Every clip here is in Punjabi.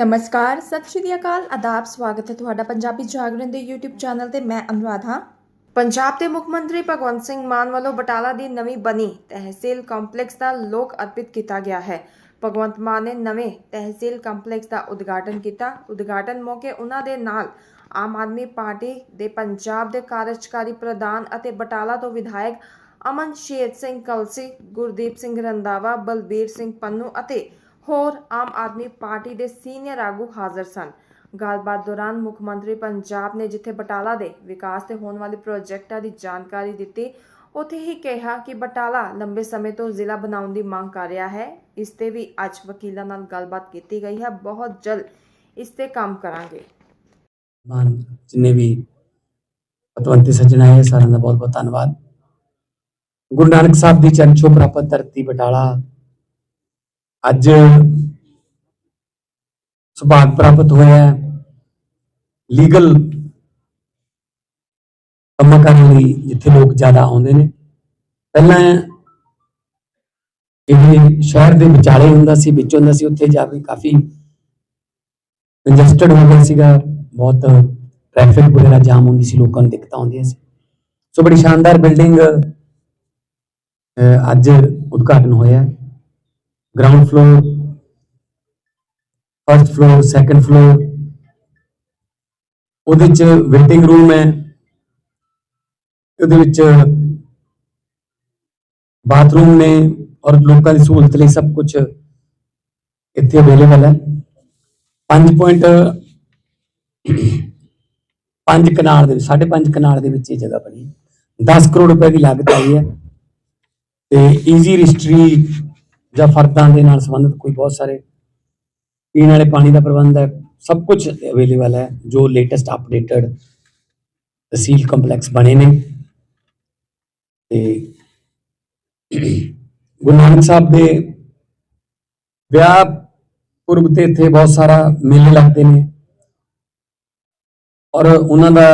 ਨਮਸਕਾਰ, ਸਤਿ ਸ਼੍ਰੀ ਅਕਾਲ, ਆਦਾਬ, ਸਵਾਗਤ ਹੈ ਤੁਹਾਡਾ ਪੰਜਾਬੀ ਜਾਗਰਣ ਦੇ YouTube ਚੈਨਲ ਤੇ ਮੈਂ ਅਨੁਰਾਧ। ਹਾਂ ਪੰਜਾਬ ਦੇ ਮੁੱਖ ਮੰਤਰੀ ਭਗਵੰਤ ਸਿੰਘ ਮਾਨ ਵੱਲੋਂ ਬਟਾਲਾ ਦੀ ਨਵੀਂ ਬਣੀ ਤਹਿਸੀਲ ਕੰਪਲੈਕਸ ਦਾ ਲੋਕ ਅਰਪਿਤ ਕੀਤਾ ਗਿਆ ਹੈ। ਭਗਵੰਤ ਮਾਨ ਨੇ ਨਵੇਂ ਤਹਿਸੀਲ ਕੰਪਲੈਕਸ ਦਾ ਉਦਘਾਟਨ ਕੀਤਾ। ਉਦਘਾਟਨ ਮੌਕੇ ਉਹਨਾਂ ਦੇ ਨਾਲ ਆਮ ਆਦਮੀ ਪਾਰਟੀ ਦੇ ਪੰਜਾਬ ਦੇ ਕਾਰਜਕਾਰੀ ਪ੍ਰਧਾਨ ਅਤੇ ਬਟਾਲਾ ਤੋਂ ਵਿਧਾਇਕ ਅਮਨ ਸ਼ੇਰ ਸਿੰਘ ਕਲਸੀ, ਗੁਰਦੀਪ ਸਿੰਘ ਰੰਦਾਵਾ ਬਲਬੀਰ ਸਿੰਘ ਪੰਨੂ ਅਤੇ ਹੋਰ ਆਮ ਆਦਮੀ ਪਾਰਟੀ ਦੇ ਸੀਨੀਅਰ ਆਗੂ ਹਾਜ਼ਰ ਸਨ। ਗੱਲਬਾਤ ਦੌਰਾਨ ਮੁੱਖ ਮੰਤਰੀ ਪੰਜਾਬ ਨੇ ਜਿੱਥੇ ਬਟਾਲਾ ਦੇ ਵਿਕਾਸ ਤੇ ਹੋਣ ਵਾਲੇ ਪ੍ਰੋਜੈਕਟਾਂ ਦੀ ਜਾਣਕਾਰੀ ਦਿੱਤੀ, ਉੱਥੇ ਹੀ ਕਿਹਾ ਕਿ ਬਟਾਲਾ ਲੰਬੇ ਸਮੇਂ ਤੋਂ ਜ਼ਿਲ੍ਹਾ ਬਣਾਉਣ ਦੀ ਮੰਗ ਕਰ ਰਿਹਾ ਹੈ। ਇਸ ਤੇ ਵੀ ਅੱਜ ਵਕੀਲਾਂ ਨਾਲ ਗੱਲਬਾਤ ਕੀਤੀ ਗਈ ਹੈ। ਬਹੁਤ ਜਲਦ ਇਸ ਤੇ ਕੰਮ ਕਰਾਂਗੇ। ਮਾਨ, ਜਿੰਨੇ ਵੀ ਪਤਵੰਤੇ ਸੱਜਣ ਆਏ, ਸਾਰਿਆਂ ਦਾ ਬਹੁਤ ਬਹੁਤ ਧੰਨਵਾਦ। ਗੁਰੂ ਨਾਨਕ ਸਾਹਿਬ ਦੀ ਚਰਨ ਛੋਹ ਪ੍ਰਾਪਤ ਧਰਤੀ ਬਟਾਲਾ ਅੱਜ ਸੁਭਾਗ ਪ੍ਰਾਪਤ ਹੋਇਆ ਹੈ। ਲੀਗਲ ਕੰਮਾਂ ਕਰਨ ਲਈ ਜਿੱਥੇ ਲੋਕ ਜ਼ਿਆਦਾ ਆਉਂਦੇ ਨੇ। ਪਹਿਲਾਂ ਇਹ ਸ਼ਹਿਰ ਦੇ ਵਿਚਾਲੇ ਹੁੰਦਾ ਸੀ, ਵਿੱਚ ਹੁੰਦਾ ਸੀ, ਉੱਥੇ ਜਾ ਕੇ ਕਾਫੀ ਕੰਜਸਟਡ ਹੋ ਗਿਆ ਸੀਗਾ। ਬਹੁਤ ਟ੍ਰੈਫਿਕ ਵਗੈਰਾ ਜਾਮ ਹੁੰਦੀ ਸੀ, ਲੋਕਾਂ ਨੂੰ ਦਿੱਕਤਾਂ ਆਉਂਦੀਆਂ ਸੀ। ਸੋ ਬੜੀ ਸ਼ਾਨਦਾਰ ਬਿਲਡਿੰਗ ਅੱਜ ਉਦਘਾਟਨ ਹੋਇਆ ground floor first floor second floor ਉਹਦੇ ਚ ਵੇਟਿੰਗ ਰੂਮ ਹੈ। ਉਹਦੇ ਵਿੱਚ ਬਾਥਰੂਮ ਨੇ ਔਰ ਲੋਕਾਂ ਦੀ ਸਹੂਲਤ ਲਈ ਸਭ ਕੁਝ ਇੱਥੇ ਅਵੇਲੇਬਲ ਹੈ। 5 ਪੁਆਇੰਟ 5 ਕਨਾਲ ਦੇ 5.5 ਕਨਾਲ ਦੇ ਵਿੱਚ ਇਹ ਜਗ੍ਹਾ ਬਣੀ ਹੈ। 10 ਕਰੋੜ ਰੁਪਏ ਦੀ ਲਾਗਤ ਆਈ ਹੈ। ਤੇ ਈਜ਼ੀ ਰਜਿਸਟਰੀ ਜਾਂ ਫਰਦਾਂ ਦੇ ਨਾਲ ਸੰਬੰਧਿਤ ਕੋਈ ਬਹੁਤ ਸਾਰੇ ਪੀਣ ਵਾਲੇ ਪਾਣੀ ਦਾ ਪ੍ਰਬੰਧ ਹੈ, ਸਭ ਕੁਝ ਅਵੇਲੇਬਲ ਹੈ, ਜੋ ਲੇਟੈਸਟ ਅਪਡੇਟਡ ਤਹਿਸੀਲ ਕੰਪਲੈਕਸ ਬਣੇ ਨੇ। ਤੇ ਗੁਰੂ ਨਾਨਕ ਸਾਹਿਬ ਦੇ ਵਿਆਹ ਪੁਰਬ ਤੇ ਇੱਥੇ ਬਹੁਤ ਸਾਰਾ ਮੇਲੇ ਲੱਗਦੇ ਨੇ। ਔਰ ਉਹਨਾਂ ਦਾ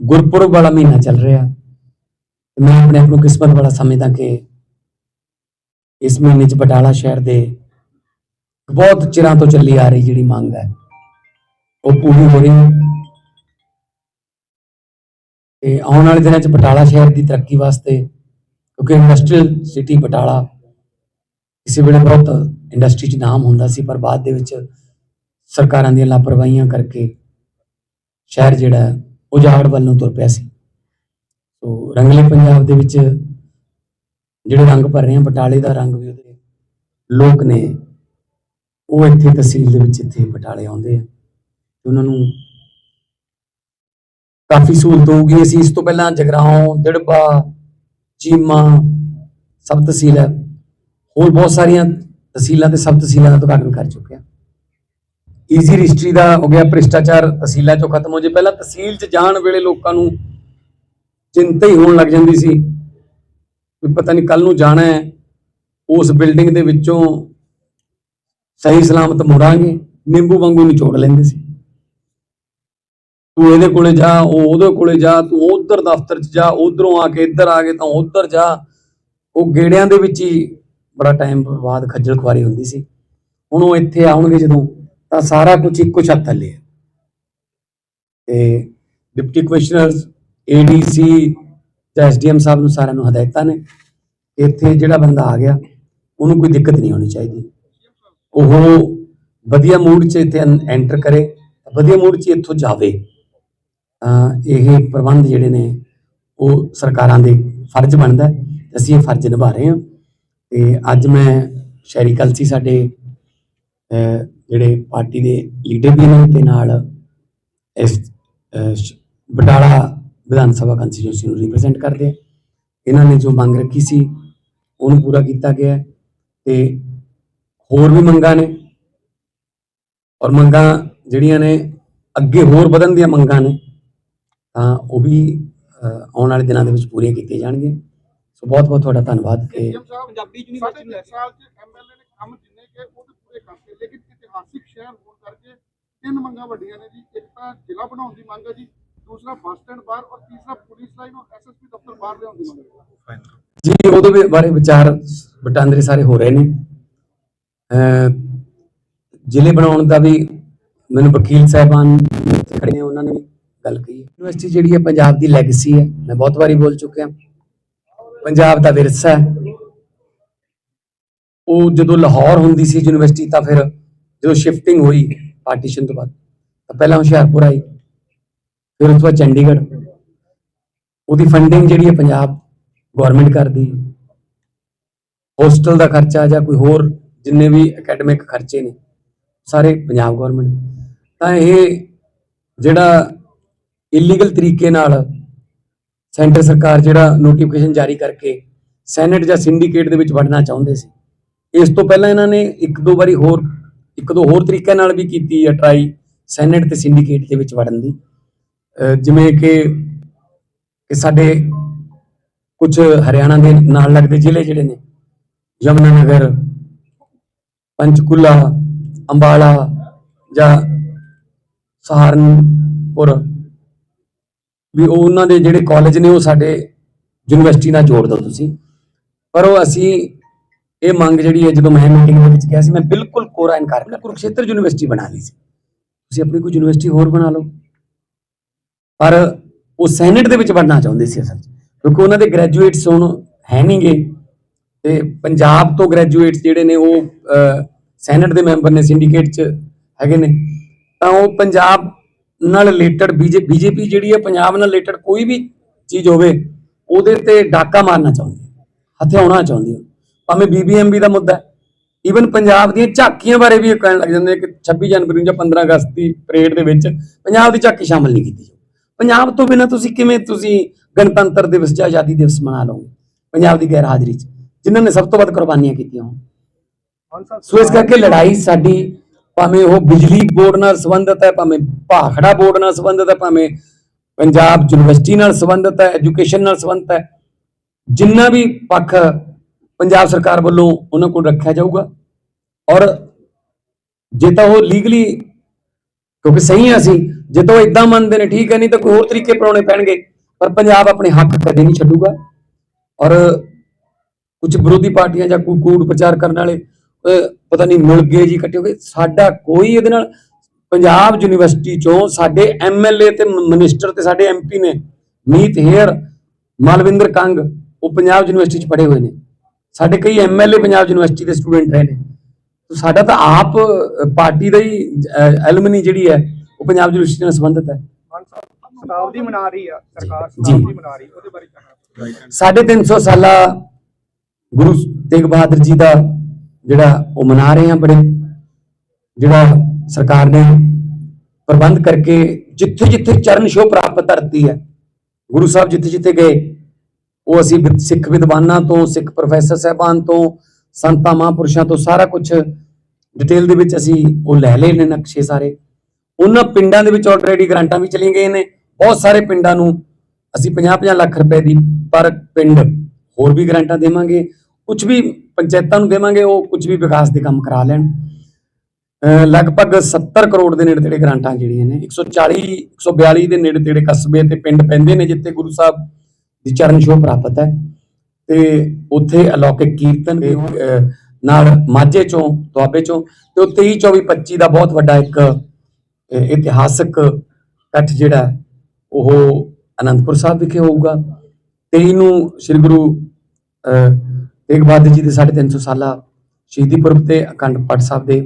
ਗੁਰਪੁਰਬ ਵਾਲਾ ਮਹੀਨਾ ਚੱਲ ਰਿਹਾ। ਮੈਂ ਆਪਣੇ ਆਪ ਨੂੰ ਕਿਸਮਤ ਵਾਲਾ ਸਮਝਦਾ ਕਿ ਇਸ ਮਹੀਨੇ ਚ ਬਟਾਲਾ ਸ਼ਹਿਰ ਦੇ ਬਹੁਤ ਚਿਰਾਂ ਤੋਂ ਚੱਲੀ ਆ ਰਹੀ ਜਿਹੜੀ ਮੰਗ ਹੈ ਉਹ ਪੂਰੀ ਹੋ ਰਹੀ ਹੈ। ਤੇ ਆਉਣ ਵਾਲੇ ਦਿਨਾਂ ਚ ਬਟਾਲਾ ਸ਼ਹਿਰ ਦੀ ਤਰੱਕੀ ਵਾਸਤੇ ਕਿਉਂਕਿ ਇੰਡਸਟਰੀਅਲ ਸਿਟੀ ਬਟਾਲਾ ਕਿਸੇ ਵੇਲੇ ਬਹੁਤ ਇੰਡਸਟਰੀ 'ਚ ਨਾਮ ਹੁੰਦਾ ਸੀ ਪਰ ਬਾਅਦ ਦੇ ਵਿੱਚ ਸਰਕਾਰਾਂ ਦੀਆਂ ਲਾਪਰਵਾਹੀਆਂ ਕਰਕੇ ਸ਼ਹਿਰ ਜਿਹੜਾ ਹੈ, ਉਜਾੜ ਵੱਲ ਨੂੰ ਤੁਰ ਪਿਆ ਸੀ। ਸੋ ਰੰਗਲੇ ਪੰਜਾਬ ਦੇ ਵਿੱਚ ਜਿਹੜੇ ਰੰਗ ਭਰ ਰਹੇ ਆ, ਬਟਾਲੇ ਦਾ ਰੰਗ ਵੀ ਉਹਦੇ ਲੋਕ ਨੇ, ਉਹ ਇੱਥੇ ਤਹਿਸੀਲ ਦੇ ਵਿੱਚ ਇੱਥੇ ਬਟਾਲੇ ਆਉਂਦੇ ਆ। ਤੇ ਉਹਨਾਂ ਨੂੰ ਕਾਫੀ ਸਹੂਲਤ ਹੋਊਗੀ। ਅਸੀਂ ਇਸ ਤੋਂ ਪਹਿਲਾਂ ਜਗਰਾਉਂ, ਦਿੜਬਾ, ਚੀਮਾ ਸਭ ਤਹਿਸੀਲ ਹੈ। ਹੋਰ ਬਹੁਤ ਸਾਰੀਆਂ ਤਹਿਸੀਲਾਂ ਤੇ ਸਭ ਤਹਿਸੀਲਾਂ ਦਾ ਉਦਘਾਟਨ ਕਰ ਚੁੱਕੇ ਆ ਈਜ਼ੀ ਰਜਿਸਟਰੀ ਦਾ ਹੋ ਗਿਆ ਭ੍ਰਿਸ਼ਟਾਚਾਰ, ਤਹਿਸੀਲਾਂ ਚੋਂ ਖਤਮ ਹੋ ਜੇ। ਪਹਿਲਾਂ ਤਹਿਸੀਲ 'ਚ ਜਾਣ ਵੇਲੇ ਲੋਕਾਂ ਨੂੰ ਚਿੰਤਾ ਹੀ ਹੋਣ ਲੱਗ ਜਾਂਦੀ ਸੀ। ਵੀ ਪਤਾ ਨਹੀਂ ਕੱਲ ਨੂੰ ਜਾਣਾ ਹੈ, ਉਸ ਬਿਲਡਿੰਗ ਦੇ ਵਿੱਚੋਂ ਸਹੀ ਸਲਾਮਤ ਮੁੜਾਂਗੇ, ਨਿੰਬੂ ਵਾਂਗੂ ਨਿਚੋੜ ਲੈਂਦੇ ਸੀ। ਤੂੰ ਇਹਦੇ ਕੋਲੇ ਜਾ, ਉਹ ਉਹਦੇ ਕੋਲੇ ਜਾ, ਤੂੰ ਉਧਰ ਦਫ਼ਤਰ 'ਚ ਜਾ, ਉਧਰੋਂ ਆ ਕੇ ਇੱਧਰ ਆ ਕੇ ਤਾਂ ਉਧਰ ਜਾ। ਉਹ ਗੇੜਿਆਂ ਦੇ ਵਿੱਚ ਹੀ ਬੜਾ ਟਾਈਮ ਬਾਅਦ ਖੱਜਲ ਖੁਆਰੀ ਹੁੰਦੀ ਸੀ। ਹੁਣ ਉਹ ਇੱਥੇ ਆਉਣਗੇ ਜਦੋਂ, ਤਾਂ ਸਾਰਾ ਕੁਝ ਇੱਕੋ ਛੱਤ ਥੱਲੇ ਹੈ। ਤੇ ਡਿਪਟੀ ਕਮਿਸ਼ਨਰਸ ਏਡੀਸੀ ਜਾਂ ਐਸਡੀਐਮ ਸਾਹਿਬ ਨੂੰ ਸਾਰਿਆਂ ਨੂੰ ਹਦਾਇਤਾਂ ਨੇ। ਇੱਥੇ ਜਿਹੜਾ ਬੰਦਾ ਆ ਗਿਆ, ਉਹਨੂੰ ਕੋਈ ਦਿੱਕਤ ਨਹੀਂ ਹੋਣੀ ਚਾਹੀਦੀ। ਉਹ ਵਧੀਆ ਮੂਡ 'ਚ ਇੱਥੇ ਐਂਟਰ ਕਰੇ, ਵਧੀਆ ਮੂਡ 'ਚ ਇੱਥੋਂ ਜਾਵੇ। ਇਹ ਪ੍ਰਬੰਧ ਜਿਹੜੇ ਨੇ, ਉਹ ਸਰਕਾਰਾਂ ਦੇ ਫਰਜ਼ ਬਣਦਾ ਅਸੀਂ ਇਹ ਫਰਜ਼ ਨਿਭਾ ਰਹੇ ਹਾਂ। ਤੇ ਅੱਜ ਮੈਂ ਸ਼ਹਿਰੀ ਕਲਸੀ ਸਾਡੇ ਜਿਹੜੇ ਪਾਰਟੀ ਦੇ ਲੀਡਰ ਵੀ ਨੇ, ਤੇ ਨਾਲ ਇਸ ਬਟਾਲਾ ਵਿਧਾਨ ਸਭਾ ਕੰਸਟੀਚੁਐਂਸੀ ਨੂੰ ਰਿਪਰੈਜ਼ੈਂਟ ਕਰਦੇ ਆ। ਇਹਨਾਂ ਨੇ ਜੋ ਮੰਗ ਰੱਖੀ ਸੀ ਉਹਨੂੰ ਪੂਰਾ ਕੀਤਾ ਗਿਆ ਤੇ ਹੋਰ ਵੀ ਮੰਗਾਂ ਨੇ। ਔਰ ਮੰਗਾਂ ਜਿਹੜੀਆਂ ਨੇ ਅੱਗੇ ਹੋਰ ਵਧਣ ਦੀਆਂ ਮੰਗਾਂ ਨੇ ਤਾਂ ਉਹ ਵੀ ਆਉਣ ਵਾਲੇ ਦਿਨਾਂ ਦੇ ਵਿੱਚ ਪੂਰੀਆਂ ਕੀਤੀਆਂ ਜਾਣਗੀਆਂ। ਸੋ ਬਹੁਤ ਬਹੁਤ ਤੁਹਾਡਾ ਧੰਨਵਾਦ ਕਿ ਸੀਐਮ ਸਾਹਿਬ ਪੰਜਾਬੀ ਯੂਨੀਵਰਸਿਟੀ ਨੂੰ ਲੈ ਕੇ। ਸਾਲ ਚ ਐਮਐਲਏ ਨੇ ਕੰਮ ਜਿੰਨੇ ਕਿ ਉਹਦੇ ਪੂਰੇ ਕਰਤੇ ਲੇਕਿਨ ਇਤਿਹਾਸਿਕ ਸ਼ਹਿਰ ਹੋਣ ਕਰਕੇ ਤਿੰਨ ਮੰਗਾਂ ਵੱਡੀਆਂ ਨੇ ਜੀ। ਇੱਕ ਤਾਂ ਜ਼ਿਲ੍ਹਾ ਬਣਾਉਣ ਦੀ ਮੰਗ ਹੈ ਜੀ ਦੂਸਰਾ ਬੱਸ ਸਟੈਂਡ ਬਾਹਰ ਔਰ ਤੀਸਰਾ ਪੁਲਿਸ ਲਾਈਨ ਔਰ ਐਸਐਸਪੀ ਦਫ਼ਤਰ ਬਾਹਰ ਲਿਆਉਣ ਦੀ ਮੰਗ ਹੈ ਜੀ ਉਹਦੇ ਬਾਰੇ ਵਿਚਾਰ ਵਟਾਂਦਰੇ ਸਾਰੇ ਹੋ ਰਹੇ ਨੇ। ਜ਼ਿਲ੍ਹੇ ਬਣਾਉਣ ਦਾ ਵੀ ਮੈਨੂੰ ਵਕੀਲ ਸਾਹਿਬਾਨ ਖੜੇ ਨੇ ਉਹਨਾਂ ਨੇ ਵੀ ਗੱਲ ਕਹੀ ਹੈ। ਯੂਨੀਵਰਸਿਟੀ ਜਿਹੜੀ ਹੈ ਪੰਜਾਬ ਦੀ ਲੈਗੇਸੀ ਹੈ। ਮੈਂ ਬਹੁਤ ਵਾਰੀ ਬੋਲ ਚੁੱਕਿਆ। ਪੰਜਾਬ ਦਾ ਵਿਰਸਾ ਹੈ। ਉਹ ਜਦੋਂ ਲਾਹੌਰ ਹੁੰਦੀ ਸੀ ਯੂਨੀਵਰਸਿਟੀ ਤਾਂ ਫਿਰ ਜਦੋਂ ਸ਼ਿਫਟਿੰਗ ਹੋਈ ਪਾਰਟੀਸ਼ਨ ਤੋਂ ਬਾਅਦ ਤਾਂ ਪਹਿਲਾਂ ਹੁਸ਼ਿਆਰਪੁਰ ਆਈ। ਫਿਰ ਉਸ ਤੋਂ ਬਾਅਦ ਚੰਡੀਗੜ੍ਹ। ਉਹਦੀ ਫੰਡਿੰਗ ਜਿਹੜੀ ਹੈ ਪੰਜਾਬ ਗਵਰਨਮੈਂਟ ਕਰਦੀ ਹੈ। ਹੋਸਟਲ ਦਾ ਖਰਚਾ ਜਾਂ ਕੋਈ ਹੋਰ ਜਿੰਨੇ ਵੀ ਅਕੈਡਮਿਕ ਖਰਚੇ ਨੇ, ਸਾਰੇ ਪੰਜਾਬ ਗਵਰਨਮੈਂਟ ਤਾਂ ਇਹ ਜਿਹੜਾ ਇਲੀਗਲ ਤਰੀਕੇ ਨਾਲ ਸੈਂਟਰ ਸਰਕਾਰ ਜਿਹੜਾ ਨੋਟੀਫਿਕੇਸ਼ਨ ਜਾਰੀ ਕਰਕੇ ਸੈਨੇਟ ਜਾਂ ਸਿੰਡੀਕੇਟ ਦੇ ਵਿੱਚ ਵੜਨਾ ਚਾਹੁੰਦੇ ਸੀ। ਇਸ ਤੋਂ ਪਹਿਲਾਂ ਇਹਨਾਂ ਨੇ ਇੱਕ ਦੋ ਵਾਰੀ ਹੋਰ, ਇੱਕ ਦੋ ਹੋਰ ਤਰੀਕਿਆਂ ਨਾਲ ਵੀ ਕੀਤੀ ਹੈ ਟਰਾਈ ਸੈਨੇਟ ਤੇ ਸਿੰਡੀਕੇਟ ਦੇ ਵਿੱਚ ਵੜਨ ਦੀ। ਜਿਵੇਂ ਕਿ ਸਾਡੇ ਕੁਝ ਹਰਿਆਣਾ ਦੇ ਨਾਲ ਲੱਗਦੇ ਜ਼ਿਲ੍ਹੇ ਜਿਹੜੇ ਨੇ ਯਮਨਾ ਨਗਰ ਪੰਚਕੂਲਾ ਅੰਬਾਲਾ ਜਾਂ ਸਹਾਰਨਪੁਰ ਵੀ ਉਹ ਉਹਨਾਂ ਦੇ ਜਿਹੜੇ ਕਾਲਜ ਨੇ ਉਹ ਸਾਡੇ ਯੂਨੀਵਰਸਿਟੀ ਨਾਲ ਜੋੜ ਦਿਓ ਤੁਸੀਂ। ਪਰ ਉਹ ਅਸੀਂ ਇਹ ਮੰਗ ਜਿਹੜੀ ਹੈ ਜਦੋਂ ਮੈਂ ਮੀਟਿੰਗ ਦੇ ਵਿੱਚ ਗਿਆ ਸੀ ਮੈਂ ਬਿਲਕੁਲ ਕੋਰਾ ਇਨਕਾਰ ਕਰ ਕੁਰੂਕਸ਼ੇਤਰ ਯੂਨੀਵਰਸਿਟੀ ਬਣਾ ਲਈ ਸੀ। ਤੁਸੀਂ ਆਪਣੀ ਕੋਈ ਯੂਨੀਵਰਸਿਟੀ ਹੋਰ ਬਣਾ ਲਓ। ਪਰ ਉਹ ਸੈਨੇਟ ਦੇ ਵਿੱਚ ਵੜਨਾ ਚਾਹੁੰਦੇ ਸੀ ਅਸਲ 'ਚ, ਕਿਉਂਕਿ ਉਹਨਾਂ ਦੇ ਗ੍ਰੈਜੂਏਟਸ ਹੁਣ ਹੈ ਨਹੀਂਗੇ ਤੇ ਪੰਜਾਬ ਤੋਂ ਗ੍ਰੈਜੂਏਟਸ ਜਿਹੜੇ ਨੇ ਉਹ ਸੈਨੇਟ ਦੇ ਮੈਂਬਰ ਨੇ ਸਿੰਡੀਕੇਟ 'ਚ ਹੈਗੇ ਨੇ। ਤਾਂ ਉਹ ਪੰਜਾਬ ਨਾਲ ਰਿਲੇਟਡ ਬੀਜੇਪੀ ਜਿਹੜੀ ਹੈ ਪੰਜਾਬ ਨਾਲ ਰਿਲੇਟਡ ਕੋਈ ਵੀ ਚੀਜ਼ ਹੋਵੇ, ਉਹਦੇ ਤੇ ਡਾਕਾ ਮਾਰਨਾ ਚਾਹੁੰਦੀ ਹੈ, ਹਥਿਆਉਣਾ ਚਾਹੁੰਦੀ ਹੈ। ਭਾਵੇਂ ਬੀਬੀਐਮਬੀ ਦਾ ਮੁੱਦਾ ਹੈ। ਈਵਨ ਪੰਜਾਬ ਦੀਆਂ ਝਾਕੀਆਂ ਬਾਰੇ ਵੀ ਇਹ ਕਹਿਣ ਲੱਗ ਜਾਂਦੇ ਕਿ 26 ਜਨਵਰੀ ਨੂੰ ਜਾਂ 15 ਅਗਸਤ ਦੀ ਪਰੇਡ ਦੇ ਵਿੱਚ ਪੰਜਾਬ ਦੀ ਝਾਕੀ ਸ਼ਾਮਲ ਨਹੀਂ ਕੀਤੀ ਜਾਊ। ਪੰਜਾਬ ਤੋਂ ਬਿਨਾਂ ਤੁਸੀਂ ਕਿਵੇਂ ਤੁਸੀਂ ਗਣਤੰਤਰ ਦਿਵਸ ਜਾਂ ਆਜ਼ਾਦੀ ਦਿਵਸ ਮਨਾ ਲਓਗੇ? ਪੰਜਾਬ ਦੀ ਗੈਰ ਹਾਜ਼ਰੀ 'ਚ ਜਿਨ੍ਹਾਂ ਨੇ ਸਭ ਤੋਂ ਵੱਧ ਕੁਰਬਾਨੀਆਂ ਕੀਤੀਆਂ ਹੋਣ। ਸੋ ਇਸ ਕਰਕੇ ਲੜਾਈ ਸਾਡੀ ਭਾਵੇਂ ਉਹ ਬਿਜਲੀ ਬੋਰਡ ਨਾਲ ਸੰਬੰਧਿਤ ਹੈ ਭਾਵੇਂ ਭਾਖੜਾ ਬੋਰਡ ਨਾਲ ਸੰਬੰਧਿਤ ਹੈ ਭਾਵੇਂ ਪੰਜਾਬ ਯੂਨੀਵਰਸਿਟੀ ਨਾਲ ਸੰਬੰਧਿਤ ਹੈ ਐਜੂਕੇਸ਼ਨ ਨਾਲ ਸੰਬੰਧਿਤ ਹੈ ਜਿੰਨਾ ਵੀ ਪੱਖ ਪੰਜਾਬ ਸਰਕਾਰ ਵੱਲੋਂ ਉਹਨਾਂ ਕੋਲ ਰੱਖਿਆ ਜਾਊਗਾ। ਔਰ ਜੇ ਤਾਂ ਉਹ ਲੀਗਲੀ ਕਿਉਂਕਿ ਸਹੀ ਹੈ ਅਸੀਂ ਜੇ ਤਾਂ ਇਦਾਂ ਮੰਨਦੇ ਨੇ, ਠੀਕ ਹੈ, ਨਹੀਂ ਤਾਂ ਕੋਈ ਹੋਰ ਤਰੀਕੇ ਅਪਣਾਉਣੇ ਪੈਣਗੇ, ਪਰ ਪੰਜਾਬ ਆਪਣੇ ਹੱਕ ਕਦੇ ਨਹੀਂ ਛੱਡੂਗਾ। ਔਰ ਕੁਝ ਵਿਰੋਧੀ ਪਾਰਟੀਆਂ ਜਾਂ ਕੋਈ ਕੂੜ ਪ੍ਰਚਾਰ ਕਰਨ ਵਾਲੇ ਪਤਾ ਨਹੀਂ ਮਿਲ ਗਏ ਜੀ, ਇਕੱਠੇ ਹੋ ਗਏ ਸਾਡਾ ਕੋਈ ਇਹਦੇ ਨਾਲ, ਪੰਜਾਬ ਯੂਨੀਵਰਸਿਟੀ ਚੋਂ ਸਾਡੇ ਐਮਐਲਏ ਤੇ ਮਿਨਿਸਟਰ ਤੇ ਸਾਡੇ ਐਮਪੀ ਨੇ, ਮੀਤ ਹੇਅਰ, ਮਲਵਿੰਦਰ ਕੰਗ, ਉਹ ਪੰਜਾਬ ਯੂਨੀਵਰਸਿਟੀ ਚ ਪੜ੍ਹੇ ਹੋਏ ਨੇ। ਸਾਡੇ ਕਈ ਐਮਐਲਏ ਪੰਜਾਬ ਯੂਨੀਵਰਸਿਟੀ ਦੇ ਸਟੂਡੈਂਟ ਰਹੇ ਨੇ। ਸਾਡਾ ਤਾਂ ਆਪ ਪਾਰਟੀ ਦਾ ਹੀ ਐਲੂਮਨੀ ਜਿਹੜੀ ਹੈ ਉਹ ਪੰਜਾਬ ਯੂਨੀਵਰਸਿਟੀ ਨਾਲ ਸੰਬੰਧਿਤ ਹੈ। ਸ਼ਤਾਬਦੀ ਮਨਾ ਰਹੀ ਆ ਸਰਕਾਰ ਜੀ। ਸ਼ਤਾਬਦੀ ਮਨਾ ਰਹੀ ਉਹਦੇ ਬਾਰੇ ਕਹਿਣਾ? ਸਾਢੇ ਤਿੰਨ ਸੌ ਸਾਲਾ ਗੁਰੂ ਤੇਗ ਬਹਾਦਰ ਜੀ ਦਾ ਜਿਹੜਾ ਉਹ ਮਨਾ ਰਹੇ ਆ ਬੜੇ ਜਿਹੜਾ ਸਰਕਾਰ ਨੇ ਪ੍ਰਬੰਧ ਕਰਕੇ ਜਿੱਥੇ ਜਿੱਥੇ ਚਰਨ ਛੋਹ ਪ੍ਰਾਪਤ ਧਰਤੀ ਹੈ ਗੁਰੂ ਸਾਹਿਬ ਜਿੱਥੇ ਜਿੱਥੇ ਗਏ ਉਹ ਅਸੀਂ ਸਿੱਖ ਵਿਦਵਾਨਾਂ ਤੋਂ ਸਿੱਖ ਪ੍ਰੋਫੈਸਰ ਸਾਹਿਬਾਨ ਤੋਂ ਸੰਤਾਂ ਮਹਾਂਪੁਰਸ਼ਾਂ ਤੋਂ ਸਾਰਾ ਕੁਝ ਡਿਟੇਲ ਦੇ ਵਿੱਚ ਅਸੀਂ ਉਹ ਲੈ ਲਏ ਨੇ ਨਕਸ਼ੇ ਸਾਰੇ। ਉਹਨਾਂ ਪਿੰਡਾਂ ਦੇ ਵਿੱਚ ਆਲਰੇਡੀ ਗ੍ਰਾਂਟਾਂ ਵੀ ਚਲੀ ਗਈਆਂ ਨੇ। ਬਹੁਤ ਸਾਰੇ ਪਿੰਡਾਂ ਨੂੰ ਅਸੀਂ 50-50 ਲੱਖ ਰੁਪਏ ਦੀ ਪਰ ਪਿੰਡ ਹੋਰ ਵੀ ਗ੍ਰਾਂਟਾਂ ਦੇਵਾਂਗੇ। ਕੁਝ ਵੀ ਪੰਚਾਇਤਾਂ ਨੂੰ ਦੇਵਾਂਗੇ, ਉਹ ਕੁਝ ਵੀ ਵਿਕਾਸ ਦੇ ਕੰਮ ਕਰਾ ਲੈਣ। ਲਗਭਗ 70 ਕਰੋੜ ਦੇ ਨੇੜੇ ਤੇੜੇ ਗ੍ਰਾਂਟਾਂ ਜਿਹੜੀਆਂ ਨੇ 140 142 ਦੇ ਨੇੜੇ ਤੇੜੇ ਕਸਬੇ ਤੇ ਪਿੰਡ ਪੈਂਦੇ ਨੇ, ਜਿੱਥੇ ਗੁਰੂ ਸਾਹਿਬ ਦੀ ਚਰਨ ਛੋਹ ਪ੍ਰਾਪਤ ਹੈ। ਤੇ ਉੱਥੇ ਅਲੌਕਿਕ ਕੀਰਤਨ ਨਾਲ ਮਾਝੇ ਚੋਂ, ਦੁਆਬੇ ਚੋਂ, ਤੇ ਉਹ 23 24 25 ਦਾ ਬਹੁਤ ਵੱਡਾ ਇੱਕ ਇਤਿਹਾਸਕ ਇਕੱਠ ਜਿਹੜਾ ਉਹ ਅਨੰਦਪੁਰ ਸਾਹਿਬ ਵਿਖੇ ਹੋਊਗਾ। 23 ਨੂੰ ਸ੍ਰੀ ਗੁਰੂ ਤੇਗ ਬਹਾਦਰ ਜੀ ਦੇ 350 ਸਾਲਾ ਸ਼ਹੀਦੀ ਪੁਰਬ ਤੇ ਅਖੰਡ ਪਾਠ ਸਾਹਿਬ ਦੇ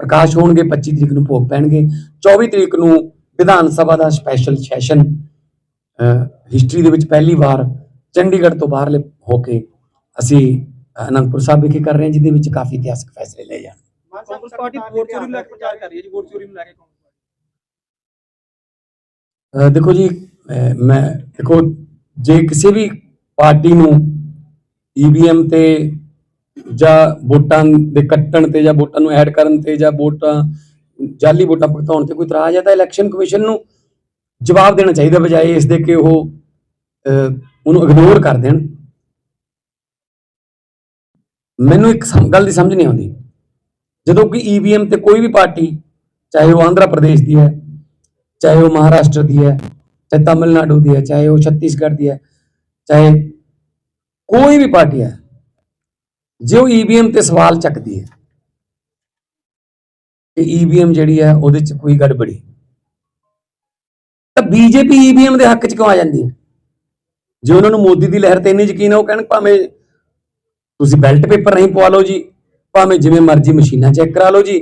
ਪ੍ਰਕਾਸ਼ ਹੋਣਗੇ 25 ਤਰੀਕ ਨੂੰ ਭੋਗ ਪੈਣਗੇ। 24 ਤਰੀਕ ਨੂੰ ਵਿਧਾਨ ਸਭਾ ਦਾ ਸਪੈਸ਼ਲ ਸੈਸ਼ਨ ਹਿਸਟਰੀ ਦੇ ਵਿੱਚ ਪਹਿਲੀ ਵਾਰ ਚੰਡੀਗੜ੍ਹ ਤੋਂ ਬਾਹਰਲੇ ਹੋ ਕੇ ਅਸੀਂ ਅਨੰਦਪੁਰ ਸਾਹਿਬ ਵਿਖੇ ਕਰ ਰਹੇ ਹਾਂ, ਜਿਹਦੇ ਵਿੱਚ ਕਾਫੀ ਇਤਿਹਾਸਕ ਫੈਸਲੇ ਲਏ ਜਾਣ। ਕਾਂਗਰਸ ਪਾਰਟੀ ਵੋਟ ਚੋਰੀ ਨੂੰ ਲੈ ਕੇ ਪ੍ਰਚਾਰ ਕਰ ਰਹੀ ਹੈ ਜੀ ਵੋਟ ਚੋਰੀ ਨੂੰ ਲੈ ਕੇ ਦੇਖੋ ਜੀ ਮੈਂ ਦੇਖੋ, ਜੇ ਕਿਸੇ ਵੀ ਪਾਰਟੀ ਨੂੰ ਈਵੀਐਮ ਤੇ ਜਾਂ ਵੋਟਾਂ ਦੇ ਕੱਟਣ ਤੇ ਜਾਂ ਵੋਟਾਂ ਨੂੰ ਐਡ ਕਰਨ ਤੇ ਜਾਂ ਵੋਟਾਂ ਜਾਲੀ ਵੋਟਾਂ ਭੁਗਤਾਉਣ ਤੇ ਕੋਈ ਇਤਰਾਜ਼ ਹੈ, ਤਾਂ ਇਲੈਕਸ਼ਨ ਕਮਿਸ਼ਨ ਨੂੰ ਜਵਾਬ ਦੇਣਾ ਚਾਹੀਦਾ ਬਜਾਏ ਇਸ ਦੇ ਕਿ ਉਹ ਉਹਨੂੰ ਇਗਨੋਰ ਕਰ ਦੇਣ। ਮੈਨੂੰ ਇੱਕ ਗੱਲ ਦੀ ਸਮਝ ਨਹੀਂ ਆਉਂਦੀ। ਜਦੋਂ ਕਿ ਈਵੀਐਮ ਤੇ ਕੋਈ ਵੀ ਪਾਰਟੀ, ਚਾਹੇ ਉਹ ਆਂਧਰਾ ਪ੍ਰਦੇਸ਼ ਦੀ ਹੈ ਚਾਹੇ ਉਹ ਮਹਾਰਾਸ਼ਟਰ ਦੀ ਹੈ ਚਾਹੇ ਤਮਿਲਨਾਡੂ ਦੀ ਹੈ ਚਾਹੇ ਉਹ ਛੱਤੀਸਗੜ੍ਹ ਦੀ ਹੈ ਚਾਹੇ ਕੋਈ ਵੀ ਪਾਰਟੀ ਹੈ ਜੇ ਉਹ ਈਵੀਐਮ ਤੇ ਸਵਾਲ ਚੱਕਦੀ ਹੈ ਕਿ ਈਵੀਐਮ ਜਿਹੜੀ ਹੈ ਉਹਦੇ ਚ ਕੋਈ ਗੜਬੜੀ ਤਾਂ ਬੀਜੇਪੀ ਈਵੀਐਮ ਦੇ ਹੱਕ ਚ ਕਿਉਂ ਆ ਜਾਂਦੀ ਹੈ ਜੇ ਉਹਨਾਂ ਨੂੰ ਮੋਦੀ ਦੀ ਲਹਿਰ ਤੇ ਇੰਨੀ ਯਕੀਨ ਹੈ ਉਹ ਕਹਿਣ ਭਾਵੇਂ ਤੁਸੀਂ ਬੈਲਟ ਪੇਪਰ ਨਹੀਂ ਪਵਾ ਲਓ ਜੀ ਭਾਵੇਂ ਜਿਵੇਂ ਮਰਜ਼ੀ ਮਸ਼ੀਨਾਂ ਚੈੱਕ ਕਰਾ ਲਓ ਜੀ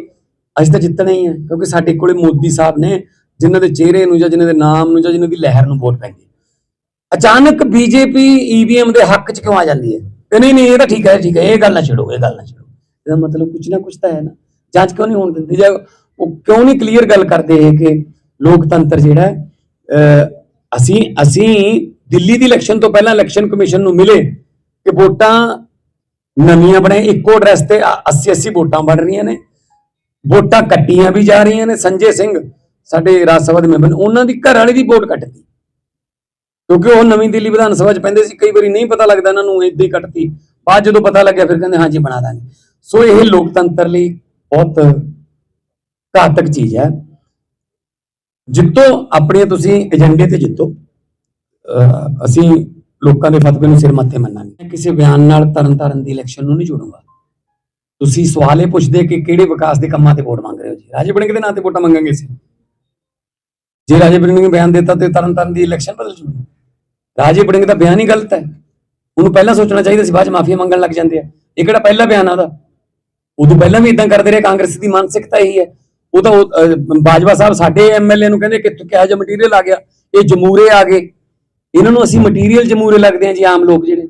ਅਸੀਂ ਤਾਂ ਜਿੱਤਣਾ ਹੀ ਹੈ ਕਿਉਂਕਿ ਸਾਡੇ ਕੋਲੇ ਮੋਦੀ ਸਾਹਿਬ ਨੇ ਜਿਨ੍ਹਾਂ ਦੇ ਚਿਹਰੇ ਨੂੰ ਜਾਂ ਜਿਨ੍ਹਾਂ ਦੇ ਨਾਮ ਨੂੰ ਜਾਂ ਜਿਨ੍ਹਾਂ ਦੀ ਲਹਿਰ ਨੂੰ ਵੋਟ ਪੈਂਦੀ। ਅਚਾਨਕ ਬੀਜੇਪੀ ਈਵੀਐਮ ਦੇ ਹੱਕ ਚ ਕਿਉਂ ਆ ਜਾਂਦੀ ਹੈ? ਕਿ ਨਹੀਂ ਨਹੀਂ, ਇਹ ਤਾਂ ਠੀਕ ਹੈ ਠੀਕ ਹੈ, ਇਹ ਗੱਲ ਨਾ ਛੇੜੋ ਇਹ ਗੱਲ ਨਾ ਛੇੜੋ ਇਹਦਾ ਮਤਲਬ ਕੁਝ ਨਾ ਕੁਝ ਤਾਂ ਹੈ ਨਾ। ਜਾਂਚ ਕਿਉਂ ਨਹੀਂ ਹੋਣ ਦਿੰਦੇ? ਜਾਂ ਉਹ ਕਿਉਂ ਨਹੀਂ ਕਲੀਅਰ ਗੱਲ ਕਰਦੇ ਇਹ ਕਿ ਲੋਕਤੰਤਰ ਜਿਹੜਾ ਅਸੀਂ ਅਸੀਂ ਦਿੱਲੀ ਦੀ ਇਲੈਕਸ਼ਨ ਤੋਂ ਪਹਿਲਾਂ ਇਲੈਕਸ਼ਨ ਕਮਿਸ਼ਨ ਨੂੰ ਮਿਲੇ ਕਿ ਵੋਟਾਂ ਨਵੀਆਂ ਬਣੇ ਇੱਕੋ ਐਡਰੈਸ ਤੇ 80 80 ਵੋਟਾਂ ਬਣ ਰਹੀਆਂ ਨੇ। ਵੋਟਾਂ ਕੱਟੀਆਂ ਵੀ ਜਾ ਰਹੀਆਂ ਨੇ। ਸੰਜੇ ਸਿੰਘ ਸਾਡੇ ਰਾਜ ਸਭਾ ਦੇ ਮੈਂਬਰ ਨੇ, ਉਹਨਾਂ ਦੀ ਘਰ ਵਾਲੇ ਦੀ ਵੋਟ ਕੱਟਦੀ ਕਿਉਂਕਿ ਉਹ ਨਵੀਂ ਦਿੱਲੀ ਵਿਧਾਨ ਸਭਾ 'ਚ ਪੈਂਦੇ ਸੀ ਕਈ ਵਾਰੀ ਨਹੀਂ ਪਤਾ ਲੱਗਦਾ ਇਹਨਾਂ ਨੂੰ ਏਦਾਂ ਹੀ ਕੱਟਤੀ। ਬਾਅਦ ਜਦੋਂ ਪਤਾ ਲੱਗਿਆ ਫਿਰ ਕਹਿੰਦੇ ਹਾਂਜੀ ਬਣਾ ਦਾਂਗੇ। ਸੋ ਇਹ ਲੋਕਤੰਤਰ ਲਈ ਬਹੁਤ ਘਾਤਕ ਚੀਜ਼ ਹੈ। ਜਿੱਤੋ ਆਪਣੇ ਤੁਸੀਂ ਏਜੰਡੇ ਤੇ ਜਿੱਤੋ। ਅਹ ਅਸੀਂ ਲੋਕਾਂ ਦੇ ਫਤਵੇ ਨੂੰ ਸਿਰ ਮੱਥੇ ਮੰਨਾਂਗੇ। ਕਿਸੇ ਬਿਆਨ ਨਾਲ ਤਰਨ ਤਾਰਨ ਦੀ ਇਲੈਕਸ਼ਨ ਨੂੰ ਨਹੀਂ ਜੋੜੂਗਾ। ਤੁਸੀਂ ਸਵਾਲ ਇਹ ਪੁੱਛਦੇ ਕਿ ਕਿਹੜੇ ਵਿਕਾਸ ਦੇ ਕੰਮਾਂ ਤੇ ਵੋਟ ਮੰਗ ਰਹੇ ਹੋ ਜੀ? ਰਾਜੇ ਬੜਿੰਗ ਦੇ ਨਾਂ ਤੇ ਵੋਟਾਂ ਮੰਗਾਂਗੇ ਅਸੀਂ। ਜੇ ਰਾਜੇ ਬੜਿੰਗ ਨੇ ਬਿਆਨ ਦਿੱਤਾ ਤੇ ਤਰਨ ਤਾਰਨ ਦੀ ਇਲੈਕਸ਼ਨ ਬਦਲ ਜੂਗੀ। ਰਾਜੇ ਬੜਿੰਗ ਦਾ ਬਿਆਨ ਹੀ ਗਲਤ ਹੈ। ਉਹਨੂੰ ਪਹਿਲਾਂ ਸੋਚਣਾ ਚਾਹੀਦਾ ਸੀ ਬਾਅਦ ਚ ਮਾਫੀ ਮੰਗਣ ਲੱਗ ਜਾਂਦੇ ਆ। ਇਹ ਕਿਹੜਾ ਪਹਿਲਾ ਬਿਆਨ ਆ ਉਹਦਾ? ਉਦੋਂ ਪਹਿਲਾਂ ਵੀ ਇਦਾਂ ਕਰਦੇ ਰਹੇ ਕਾਂਗਰਸ ਦੀ ਮਾਨਸਿਕਤਾ ਇਹੀ ਹੈ। ਉਹ ਤਾਂ ਬਾਜਵਾ ਸਾਹਿਬ ਸਾਡੇ ਐਮਐਲਏ ਨੂੰ ਕਹਿੰਦੇ ਕਿ ਕਿਹੋ ਜਿਹਾ ਮਟੀਰੀਅਲ ਆ ਗਿਆ ਇਹ ਜਮੂਰੇ ਆ ਗਏ। ਇਹਨਾਂ ਨੂੰ ਅਸੀਂ ਮਟੀਰੀਅਲ ਜਮੂਰੇ ਲੱਗਦੇ ਆ ਜੀ ਆਮ ਲੋਕ ਜਿਹੜੇ।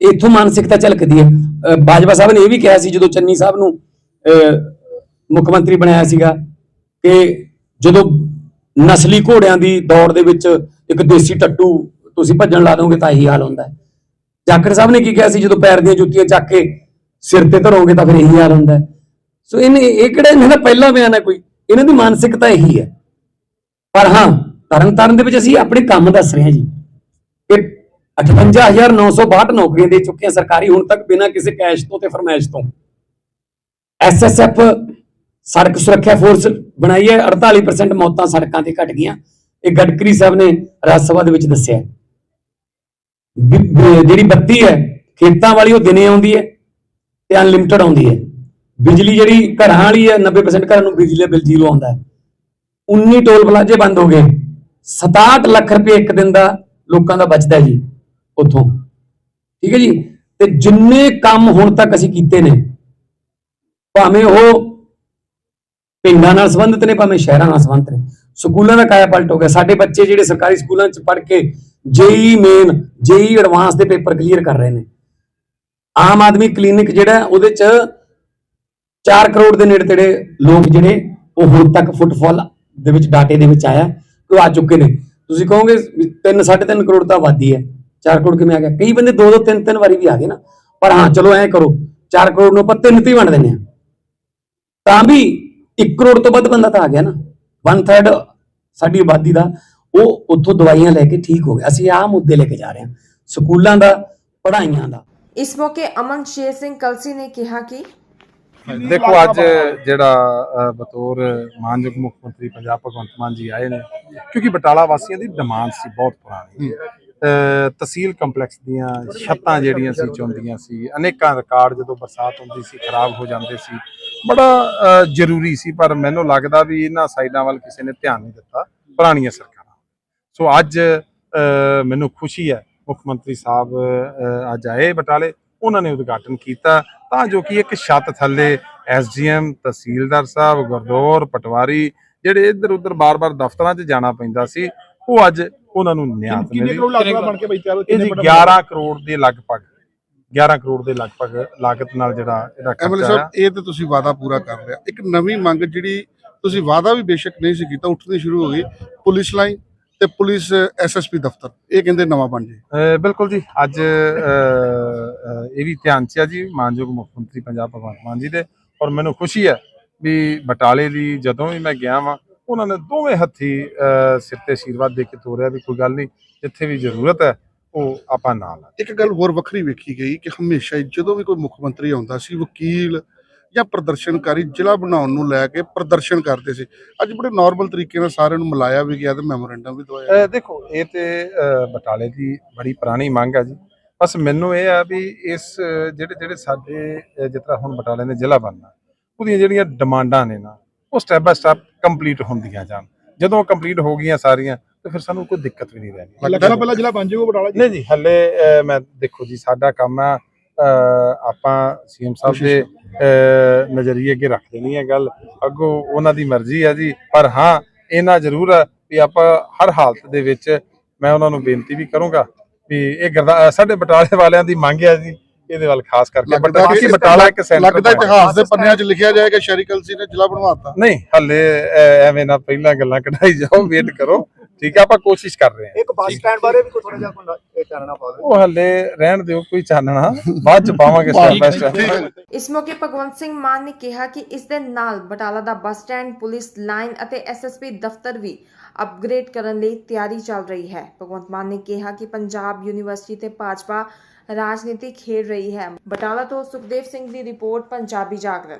ਇੱਥੋਂ ਮਾਨਸਿਕਤਾ ਝਲਕਦੀ ਹੈ। ਬਾਜਵਾ ਸਾਹਿਬ ਨੇ ਇਹ ਵੀ ਕਿਹਾ ਸੀ ਜਦੋਂ ਚੰਨੀ ਸਾਹਿਬ ਨੂੰ ਅਹ, ਮੁੱਖ ਮੰਤਰੀ ਬਣਾਇਆ ਸੀਗਾ ਕਿ ਜਦੋਂ ਨਸਲੀ ਘੋੜਿਆਂ ਦੀ ਦੌੜ ਦੇ ਵਿੱਚ ਇੱਕ ਦੇਸੀ ਟੱਟੂ ਤੁਸੀਂ ਭੱਜਣ ਲਾ ਦੋਗੇ ਤਾਂ ਇਹੀ ਹਾਲ ਹੁੰਦਾ ਹੈ। ਜਾਖੜ ਸਾਹਿਬ ਨੇ ਕੀ ਕਿਹਾ ਸੀ? ਜਦੋਂ ਪੈਰ ਦੀਆਂ ਜੁੱਤੀਆਂ ਚੱਕ ਕੇ ਸਿਰ ਤੇ ਧਰੋਗੇ ਤਾਂ ਫਿਰ ਇਹੀ ਹਾਲ ਹੁੰਦਾ ਸੋ ਇਹਨੇ ਇਹ ਕਿਹੜਾ ਇਹਨਾਂ ਦਾ ਪਹਿਲਾ ਬਿਆਨ ਹੈ ਕੋਈ? ਇਹਨਾਂ ਦੀ ਮਾਨਸਿਕਤਾ ਇਹੀ ਹੈ। ਪਰ ਹਾਂ ਤਰਨ ਤਾਰਨ ਦੇ ਵਿੱਚ ਅਸੀਂ ਆਪਣੇ ਕੰਮ ਦੱਸ ਰਹੇ ਹਾਂ ਜੀ। ਕਿ 58962 ਨੌਕਰੀਆਂ ਦੇ ਚੁੱਕੇ ਹਾਂ ਸਰਕਾਰੀ, ਹੁਣ ਤੱਕ ਬਿਨਾਂ ਕਿਸੇ ਕੈਸ਼ ਤੋਂ ਤੇ ਫਰਮਾਇਸ਼ ਤੋਂ। ਐਸਐਸਐਫ ਸੜਕ ਸੁਰੱਖਿਆ ਫੋਰਸ ਬਣਾਈ ਹੈ 48% ਮੌਤਾਂ ਸੜਕਾਂ ਤੇ ਘਟ ਗਈਆਂ। ਇਹ ਗਡਕਰੀ ਸਾਹਿਬ ਨੇ ਰਾਜ ਸਭਾ ਦੇ ਵਿੱਚ ਦੱਸਿਆ ਜਿਹੜੀ ਬੱਤੀ ਹੈ, ਖੇਤਾਂ ਵਾਲੀ ਉਹ ਦਿਨੇ ਆਉਂਦੀ ਹੈ ਤੇ ਅਨਲਿਮਟਿਡ ਆਉਂਦੀ ਹੈ। ਬਿਜਲੀ ਜਿਹੜੀ ਘਰਾਂ ਵਾਲੀ ਹੈ 90% ਘਰਾਂ ਨੂੰ ਬਿਜਲੀ ਦਾ ਬਿੱਲ ਜ਼ੀਰੋ ਆਉਂਦਾ ਹੈ। 19 ਟੋਲ ਪਲਾਜ਼ੇ ਬੰਦ ਹੋ ਗਏ। 67 ਲੱਖ ਰੁਪਏ ਇੱਕ ਦਿਨ ਦਾ ਲੋਕਾਂ ਦਾ ਬਚਦਾ ਜੀ, ਉੱਥੋਂ। ਠੀਕ ਹੈ ਜੀ? ਤੇ ਜਿੰਨੇ ਕੰਮ ਹੁਣ ਤੱਕ ਅਸੀਂ ਕੀਤੇ ਨੇ, ਭਾਵੇਂ ਉਹ ਪਿੰਡਾਂ ਨਾਲ ਸੰਬੰਧਿਤ ਨੇ, ਭਾਵੇਂ ਸ਼ਹਿਰਾਂ ਨਾਲ ਸੰਬੰਧਿਤ ਨੇ। ਸਕੂਲਾਂ ਦਾ ਕਾਇਆ ਪਲਟ ਹੋ ਗਿਆ। ਸਾਡੇ ਬੱਚੇ ਜਿਹੜੇ ਸਰਕਾਰੀ ਸਕੂਲਾਂ 'ਚ ਪੜ੍ਹ ਕੇ ਜੇਈ ਮੇਨ ਜੇਈ ਐਡਵਾਂਸ ਦੇ ਪੇਪਰ ਕਲੀਅਰ ਕਰ ਰਹੇ ਨੇ। ਆਮ ਆਦਮੀ ਕਲੀਨਿਕ ਜਿਹੜਾ, ਉਹਦੇ 'ਚ 4 ਕਰੋੜ ਦੇ ਨੇੜੇ ਤੇੜੇ ਲੋਕ ਜਿਹੜੇ, ਉਹ ਹੁਣ ਤੱਕ ਫੁੱਟਫਾਲ ਦੇ ਵਿੱਚ, ਡਾਟੇ ਦੇ ਵਿੱਚ ਆਇਆ। ਕਿ ਉਹ ਆ ਚੁੱਕੇ ਨੇ। ਤੁਸੀਂ ਕਹੋਗੇ 3 3.5 ਕਰੋੜ ਤਾਂ ਆਬਾਦੀ ਹੈ 4 ਕਰੋੜ ਕਿਵੇਂ ਆ ਗਿਆ? ਕਈ ਬੰਦੇ 2 2 3 3 ਵਾਰੀ ਵੀ ਆ ਗਏ ਨਾ। ਪਰ ਹਾਂ, ਚਲੋ ਐਂ ਕਰੋ। 4 ਕਰੋੜ ਨੂੰ ਆਪਾਂ 3 ਤੇ ਹੀ ਵੰਡ ਦਿੰਦੇ ਆ ਤਾਂ ਵੀ 1 ਕਰੋੜ ਤੋਂ ਵੱਧ ਬੰਦਾ ਤਾਂ ਆ ਗਿਆ ਨਾ। 1/3 ਸਾਡੀ ਆਬਾਦੀ ਦਾ ਉਹ ਉੱਥੋਂ ਦਵਾਈਆਂ ਲੈ ਕੇ ਠੀਕ ਹੋ ਗਿਆ। ਅਸੀਂ ਆਹ ਮੁੱਦੇ ਲੈ ਕੇ ਜਾ ਰਹੇ ਹਾਂ ਸਕੂਲਾਂ ਦਾ ਪੜ੍ਹਾਈਆਂ ਦਾ। ਇਸ ਮੌਕੇ ਅਮਨ ਸ਼ੇਰ ਸਿੰਘ ਕਲਸੀ ਨੇ ਕਿਹਾ ਕਿ ਦੇਖੋ ਅੱਜ ਜਿਹੜਾ ਅ, ਬਤੌਰ ਮਾਨਯੋਗ ਮੁੱਖ ਮੰਤਰੀ ਪੰਜਾਬ ਭਗਵੰਤ ਮਾਨ ਜੀ ਆਏ ਨੇ ਕਿਉਂਕਿ ਬਟਾਲਾ ਵਾਸੀਆਂ ਦੀ ਡਿਮਾਂਡ ਸੀ ਬਹੁਤ ਪੁਰਾਣੀ। ਤਹਿਸੀਲ ਕੰਪਲੈਕਸ ਦੀਆਂ ਛੱਤਾਂ ਜਿਹੜੀਆਂ ਸੀ, ਚੁੰਦੀਆਂ ਸੀ, ਅਨੇਕਾਂ ਰਿਕਾਰਡ ਜਦੋਂ ਬਰਸਾਤ ਹੁੰਦੀ ਸੀ, ਖਰਾਬ ਹੋ ਜਾਂਦੇ ਸੀ, ਬੜਾ ਜ਼ਰੂਰੀ ਸੀ, ਪਰ ਮੈਨੂੰ ਲੱਗਦਾ ਵੀ ਇਹਨਾਂ ਸਾਈਡਾਂ ਵੱਲ ਕਿਸੇ ਨੇ ਧਿਆਨ ਨਹੀਂ ਦਿੱਤਾ, ਪੁਰਾਣੀਆਂ ਸਰਕਾਰਾਂ ਸੋ ਅੱਜ ਮੈਨੂੰ ਖੁਸ਼ੀ ਹੈ, ਮੁੱਖ ਮੰਤਰੀ ਸਾਹਿਬ ਅੱਜ ਆਏ ਬਟਾਲੇ, ਉਹਨਾਂ ਨੇ ਉਦਘਾਟਨ ਕੀਤਾ, ਤਾਂ ਜੋ ਕਿ ਇੱਕ ਛੱਤ ਥੱਲੇ ਐਸਡੀਐਮ, ਤਹਿਸੀਲਦਾਰ ਸਾਹਿਬ, ਗੁਰਦੌਰ, ਪਟਵਾਰੀ, ਜਿਹੜੇ ਇੱਧਰ ਉੱਧਰ ਬਾਰ-ਬਾਰ ਦਫ਼ਤਰਾਂ 'ਚ ਜਾਣਾ ਪੈਂਦਾ ਸੀ, ਉਹ ਅੱਜ ਉਹਨਾਂ ਨੂੰ ਨਿਆਤ ਕਿੰਨੇ ਮਿਲੀ ਕਰੋੜ ਲੱਗਦਾ ਬਣ ਕੇ ਬਈ ਤਿਆਰ ਇਹ ਜੀ 11 ਕਰੋੜ ਦੇ ਲਗਭਗ 11 ਕਰੋੜ ਦੇ ਲਗਭਗ ਲਾਗਤ ਨਾਲ ਜਿਹੜਾ ਇਹਦਾ ਐਮਐਲਏ ਖਰਚਾ ਸਾਹਿਬ ਇਹ ਤੇ ਤੁਸੀਂ ਵਾਅਦਾ ਪੂਰਾ ਕਰ ਲਿਆ ਇੱਕ ਨਵੀਂ ਮੰਗ ਜਿਹੜੀ ਤੁਸੀਂ ਵਾਅਦਾ ਵੀ ਬੇਸ਼ੱਕ ਨਹੀਂ ਸੀ ਕੀਤਾ ਉੱਠਣੀ ਸ਼ੁਰੂ ਹੋ ਗਈ। ਪੁਲਿਸ ਲਾਈਨ ਤੇ ਪੁਲਿਸ ਐਸਐਸਪੀ ਦਫ਼ਤਰ ਇਹ ਕਹਿੰਦੇ ਨਵਾਂ ਬਣ ਜੇ। ਅਹ ਬਿਲਕੁਲ ਜੀ ਅੱਜ ਅਹ, ਅਹ, ਇਹ ਵੀ ਧਿਆਨ ਚ ਆ ਜੀ ਮਾਨਯੋਗ ਮੁੱਖ ਮੰਤਰੀ ਪੰਜਾਬ ਭਗਵੰਤ ਮਾਨ ਜੀ ਦੇ। ਔਰ ਮੈਨੂੰ ਖੁਸ਼ੀ ਹੈ ਵੀ ਬਟਾਲੇ ਦੀ ਜਦੋਂ ਵੀ ਮੈਂ ਗਿਆ ਵਾਂ ਉਹਨਾਂ ਨੇ ਦੋਵੇਂ ਹੱਥੀ ਸਿਰ ਤੇ ਆਸ਼ੀਰਵਾਦ ਦੇ ਕੇ ਤੋਰਿਆ ਵੀ ਕੋਈ ਗੱਲ ਨਹੀਂ ਜਿੱਥੇ ਵੀ ਜ਼ਰੂਰਤ ਹੈ ਉਹ ਆਪਾਂ ਨਾਲ ਆ। ਇੱਕ ਗੱਲ ਹੋਰ ਵੱਖਰੀ ਵੇਖੀ ਗਈ ਕਿ ਹਮੇਸ਼ਾ ਹੀ ਜਦੋਂ ਵੀ ਕੋਈ ਮੁੱਖ ਮੰਤਰੀ ਆਉਂਦਾ ਸੀ ਵਕੀਲ ਜਾਂ ਪ੍ਰਦਰਸ਼ਨਕਾਰੀ ਜ਼ਿਲ੍ਹਾ ਬਣਾਉਣ ਨੂੰ ਲੈ ਕੇ ਪ੍ਰਦਰਸ਼ਨ ਕਰਦੇ ਸੀ। ਅੱਜ ਬੜੇ ਨਾਰਮਲ ਤਰੀਕੇ ਨਾਲ ਸਾਰਿਆਂ ਨੂੰ ਮਿਲਾਇਆ ਵੀ ਗਿਆ ਤੇ ਮੈਮੋਰੈਂਡਮ ਵੀ ਦਵਾਇਆ। ਦੇਖੋ ਇਹ ਤੇ ਬਟਾਲੇ ਦੀ ਬੜੀ ਪੁਰਾਣੀ ਮੰਗ ਹੈ ਜੀ। ਬਸ ਮੈਨੂੰ ਇਹ ਆ ਵੀ ਇਸ ਜਿਹੜੇ ਜਿਹੜੇ ਸਾਡੇ ਜਿਸ ਤਰ੍ਹਾਂ ਹੁਣ ਬਟਾਲੇ ਨੇ ਜ਼ਿਲ੍ਹਾ ਬਣਨਾ ਉਹਦੀਆਂ ਜਿਹੜੀਆਂ ਡਿਮਾਂਡਾਂ ਨੇ ਨਾ ਉਹ ਸਟੈਪ ਬਾਏ ਸਟੈਪ ਕੰਪਲੀਟ ਹੁੰਦੀਆਂ ਜਾਣ। ਜਦੋਂ ਕੰਪਲੀਟ ਹੋ ਗਈਆਂ ਸਾਰੀਆਂ ਤੇ ਫਿਰ ਸਾਨੂੰ ਕੋਈ ਦਿੱਕਤ ਵੀ ਨਹੀਂ ਰਹਿਣੀ। ਲੱਗਦਾ ਪਹਿਲਾਂ ਜ਼ਿਲ੍ਹਾ ਬਣ ਜਾਊਗਾ ਬਟਾਲਾ ਨਹੀਂ ਜੀ ਹੱਲੇ ਮੈਂ ਦੇਖੋ ਜੀ ਸਾਡਾ ਕੰਮ ਆ ਆਪਾਂ ਸੀਐਮ ਸਾਹਿਬ ਦੇ ਅਹ, ਨਜ਼ਰੀਏ ਅੱਗੇ ਰੱਖ ਦੇਣੀ ਹੈ ਗੱਲ। ਅੱਗੋਂ ਉਹਨਾਂ ਦੀ ਮਰਜ਼ੀ ਹੈ ਜੀ ਪਰ ਹਾਂ ਇਹਨਾਂ ਜ਼ਰੂਰ ਆ ਵੀ ਆਪਾਂ ਹਰ ਹਾਲਤ ਦੇ ਵਿੱਚ ਮੈਂ ਉਹਨਾਂ ਨੂੰ ਬੇਨਤੀ ਵੀ ਕਰੂੰਗਾ ਵੀ ਇਹ ਸਾਡੇ ਬਟਾਲੇ ਵਾਲਿਆਂ ਦੀ ਮੰਗ ਹੈ ਜੀ। ਇਹਦੇ ਵੱਲ ਖਾਸ ਕਰਕੇ ਬਟ ਬਾਕੀ ਬਟਾਲਾ ਇੱਕ ਸੈਂਟਰ ਲੱਗਦਾ। ਇਤਿਹਾਸ ਦੇ ਪੰਨਿਆਂ 'ਚ ਲਿਖਿਆ ਜਾਏਗਾ ਸ਼ਹਿਰੀ ਕਲਸੀ ਨੇ ਜ਼ਿਲ੍ਹਾ ਬਣਵਾਤਾ। ਨਹੀਂ ਹੱਲੇ ਐਵੇਂ ਨਾ ਪਹਿਲਾਂ ਗੱਲਾਂ ਕਢਾਈ ਜਾਓ ਵੇਟ ਕਰੋ। ਠੀਕ ਹੈ ਆਪਾਂ ਕੋਸ਼ਿਸ਼ ਕਰ ਰਹੇ ਹਾਂ। ਇੱਕ ਬੱਸ ਸਟੈਂਡ ਬਾਰੇ ਵੀ ਕੋਈ ਥੋੜਾ ਜਿਹਾ ਕੋਈ ਇਹ ਚਾਨਣਾ ਪਾ ਦਿਓ। ਉਹ ਹੱਲੇ ਰਹਿਣ ਦਿਓ ਕੋਈ ਚਾਨਣਾ। ਬਾਅਦ ਚ ਪਾਵਾਂਗੇ ਸਟੈਪ ਬਾਏ ਸਟੈਪ ਇਸ ਮੌਕੇ ਭਗਵੰਤ ਸਿੰਘ ਮਾਨ ਨੇ ਕਿਹਾ ਕਿ ਇਸ ਦੇ ਨਾਲ ਬਟਾਲਾ ਦਾ ਬੱਸ ਸਟੈਂਡ ਪੁਲਿਸ ਲਾਈਨ ਅਤੇ ਐਸਐਸਪੀ ਦਫ਼ਤਰ ਵੀ ਅਪਗ੍ਰੇਡ ਕਰਨ ਲਈ ਤਿਆਰੀ ਚੱਲ ਰਹੀ ਹੈ। ਭਗਵੰਤ ਮਾਨ ਨੇ ਕਿਹਾ ਕਿ ਪੰਜਾਬ ਯੂਨੀਵਰਸਿਟੀ ਤੇ ਭਾਜਪਾ ਰਾਜਨੀਤੀ ਖੇਡ ਰਹੀ ਹੈ। ਬਟਾਲਾ ਤੋਂ ਸੁਖਦੇਵ ਸਿੰਘ ਦੀ ਰਿਪੋਰਟ ਪੰਜਾਬੀ ਜਾਗਰਣ